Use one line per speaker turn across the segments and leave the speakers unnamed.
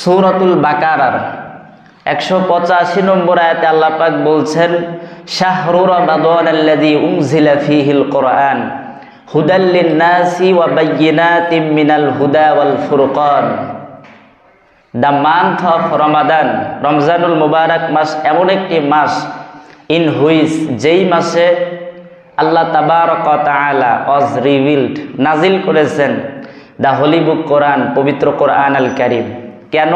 সৌরাতুল বাকারার একশো পঁচাশি নম্বর আয়াতে আল্লাহ পাক বলছেন, শাহরু রমাদান আল্লাযী উনজিলা কোরআন হুদা ওয়াল দ্য মান্থ অফ রমাদান, রমজানুল মুবারক মাস এমন একটি ইন যেই মাসে অজ নাজিল করেছেন, দ্য হোলি বুক কোরআন পবিত্র কোরআন আল কারিম। কেন?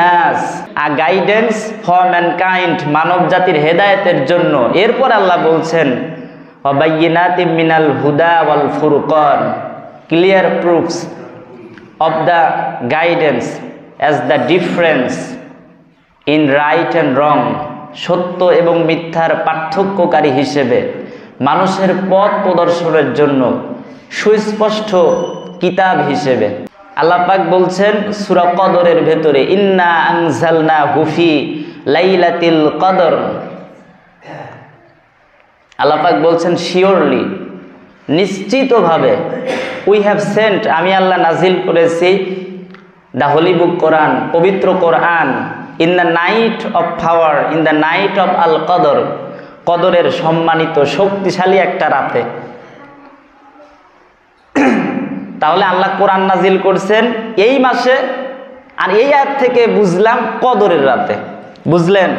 নাস আ গাইডেন্স ফর ম্যানকাইন্ড মানব জাতির হেদায়েতের জন্য। এরপর আল্লাহ বলছেন অবাইনাতিম মিনাল হুদা ওয়াল ফুরকন clear proofs of the guidance as the difference in right and wrong সত্য এবং মিথ্যার পার্থক্যকারী হিসেবে মানুষের পথ প্রদর্শনের জন্য সুস্পষ্ট কিতাব হিসেবে। আল্লাহ পাক বলছেন, সূরা কদরের ভেতরে, ইন্না আনজালনা হুফি লাইলাতিল কদর। আল্লাহ পাক বলছেন শিওরলি নিশ্চিতভাবে উই হ্যাভ সেন্ট আমি আল্লাহ নাজিল করেছি দ্য হোলি বুক কোরআন পবিত্র কোরআন in the night of power in the night of al Qadr কদরের সম্মানিত, শক্তিশালী একটা রাতে। তাহলে আল্লাহ কোরআন নাজিল করছেন এই মাসে, আর এই আয়াত থেকে বুঝলাম কদরের রাতে। বুঝলেন?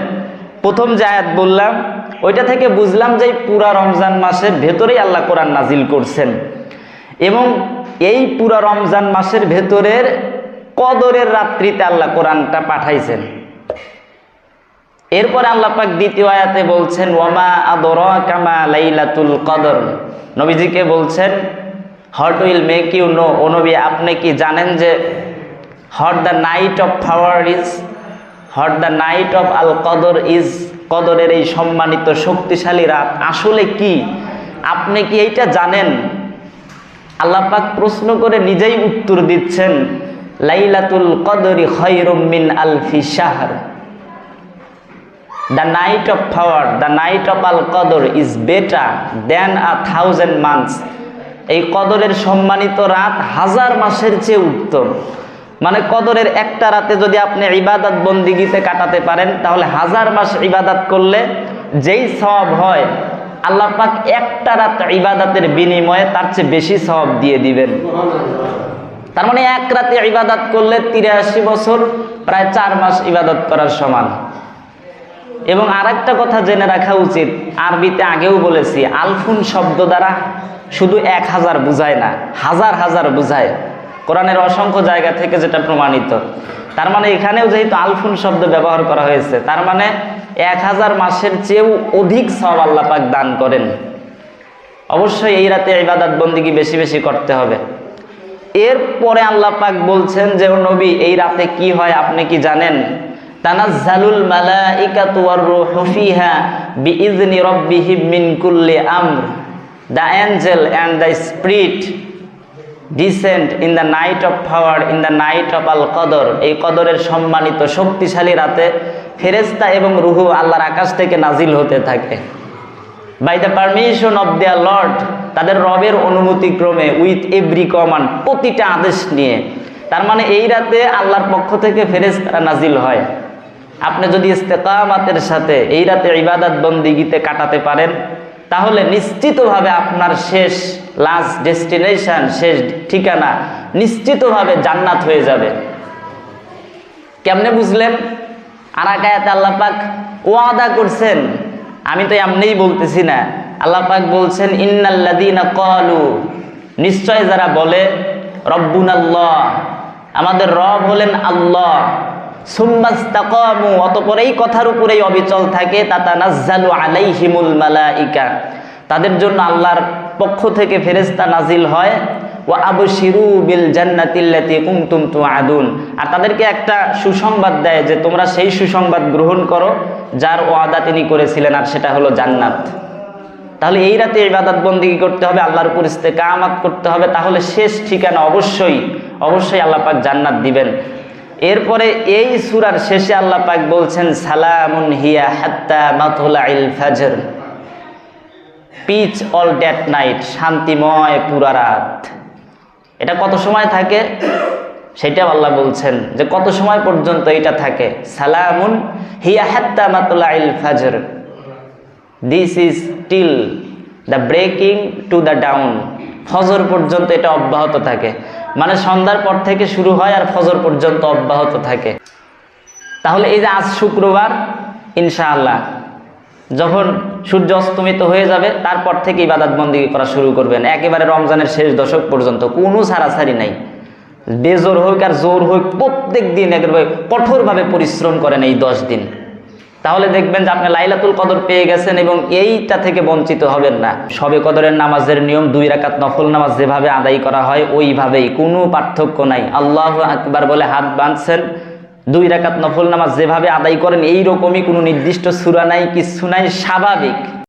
প্রথম যে আয়াত বললাম, ওইটা থেকে বুঝলাম যে পুরা রমজান মাসের ভেতরেই আল্লাহ কোরআন নাজিল করছেন। এবং এই পুরা রমজান মাসের ভেতরের কদরের রাত্রিতে আল্লাহ কোরআনটা পাঠাইছেন। এরপরে আল্লাহ পাক দ্বিতীয় আয়াতে বলছেন ওয়ামা আদর কামা লাইলাতুল কদর। নবীজিকে বলছেন what will make you know ও নবী আপনি কি জানেন যে what the night of power is what the night of al Qadr is কদরের এই সম্মানিত শক্তিশালী রাত আসলে কি? আপনি কি এইটা জানেন? আল্লাহ পাক প্রশ্ন করে নিজেই উত্তর দিচ্ছেন, লাইলাতুল কদরি খৈরুম মিন আলফি শাহর। The night of power the night of al Qadr is better than a thousand months এই কদরের সম্মানিত রাত হাজার মাসের চেয়ে উত্তম। মানে কদরের একটা রাতে যদি আপনি ইবাদত বন্দিগিতে কাটাতে পারেন, তাহলে হাজার মাস ইবাদত করলে যেই সব হয়, আল্লাহ পাক একটা রাত ইবাদতের বিনিময়ে তার চেয়ে বেশি সব দিয়ে দিবেন। তার মানে এক রাতে ইবাদত করলে তিরাশি বছর, প্রায় চার মাস ইবাদত করার সমান। এবং আর কথা জেনে রাখা উচিত, আরবিতে আগেও বলেছি, আলফুন শব্দ দ্বারা শুধু এক হাজার বুঝায় না, হাজার হাজার বুঝায়। কোরআনের অসংখ্য জায়গা থেকে যেটা প্রমাণিত। তার মানে এখানেও যেহেতু আলফুন শব্দ ব্যবহার করা হয়েছে, তার মানে এক হাজার মাসের চেয়েও অধিক সব আল্লাহ পাক দান করেন। অবশ্যই এই রাতে ইবাদত বন্দিগি বেশি বেশি করতে হবে। এরপরে আল্লাহ পাক বলছেন যে, ও নবী, এই রাতে কি হয় আপনি কি জানেন? তানাজ্জালুল মালাইকাতু ওয়ার রূহু ফিহা বিইذনি রাব্বিহিম মিন কুল্লি আমর। The angel and the spirit descent in the night of power in the night of al Qadr এই কদরের সম্মানিত শক্তিশালী রাতে ফেরেস্তা এবং রুহু আল্লাহর আকাশ থেকে নাজিল হতে থাকে। By the permission of their lord তাদের রবের অনুমতি ক্রমে উইথ এভরি কমান্ড প্রতিটা আদেশ নিয়ে। তার মানে এই রাতে আল্লাহর পক্ষ থেকে ফেরেস্তারা নাজিল হয়। আপনি যদি ইস্তেকামাতের সাথে এই রাতে ইবাদত বন্দিগিতে কাটাতে পারেন তাহলে নিশ্চিতভাবে আপনার শেষ লাস্ট ডেস্টিনেশন শেষ ঠিকানা নিশ্চিতভাবে জান্নাত হয়ে যাবে। কেমনে বুঝলেন? আর আকায়াতে আল্লাহ পাক ওয়াদা করছেন। আমি তো এমনিই বলতেছি না। আল্লাহ পাক বলছেন ইন্নাল্লাদিনা কলু নিশ্চয় যারা বলে রব্বুন আল্লাহ আমাদের রব হলেন আল্লাহ। সুম্মাস্তাকামু, অতপর এই কথার উপরেই অবিচল থাকে, তাতানাজ্জালু আলাইহিমুল মালাইকা। তাদের জন্য আল্লাহর পক্ষ থেকে ফেরেশতা নাজিল হয় ও আবশিরু বিল জান্নাতিল্লাতি কুমতুম তুআদুন। আর তাদেরকে একটা সুসংবাদ দেয় যে, তোমরা সেই সুসংবাদ গ্রহণ করো, যার ওয়াদা তিনি করেছিলেন, আর সেটা হলো জান্নাত। তাহলে এই রাতে ইবাদত বন্দিগি করতে হবে, আল্লাহর উপর ইস্তেকামাত করতে হবে, তাহলে শেষ ঠিকানা অবশ্যই অবশ্যই আল্লাহ পাক জান্নাত দিবেন। এরপরে এই সুরার শেষে আল্লাহ পাক বলছেন, সালামুন হিয়া হাত্তা মাতলাইল ফাজর। পিচ অল ড্যাট নাইট শান্তিময় পুরা রাত। এটা কত সময় থাকে? সেটাও আল্লাহ বলছেন যে কত সময় পর্যন্ত এটা থাকে? সালামুন হিয়া হাত্তা মাতলাইল ফাজর। This is till the breaking to the dawn ফজর পর্যন্ত এটা অব্যাহত থাকে। মানে সন্ধ্যার পর থেকে শুরু হয় আর ফজর পর্যন্ত অব্যাহত থাকে। তাহলে এই যে আজ শুক্রবার, ইনশাআল্লাহ, যখন সূর্য অস্তমিত হয়ে যাবে, তারপর থেকে ইবাদত বন্দি করা শুরু করবেন। একেবারে রমজানের শেষ দশক পর্যন্ত, কোনো ছাড়াছাড়ি নাই। বেজোর হোক আর জোর হোক, প্রত্যেক দিন একেবারে কঠোরভাবে পরিশ্রম করেন এই দশ দিন। তাহলে দেখবেন যে আপনি লাইলাতুল কদর পেয়ে গেছেন এবং এইটা থেকে বঞ্চিত হবেন না। সবে কদরের নামাজের নিয়ম দুই রাকাত নফল নামাজ যেভাবে আদায় করা হয়, ওইভাবেই। কোনো পার্থক্য নাই। আল্লাহ আকবার বলে হাত বাঁধছেন, দুই রাকাত নফল নামাজ যেভাবে আদায় করেন এই রকমই কোনো নির্দিষ্ট সুরা নাই, কিছু নাই, স্বাভাবিক।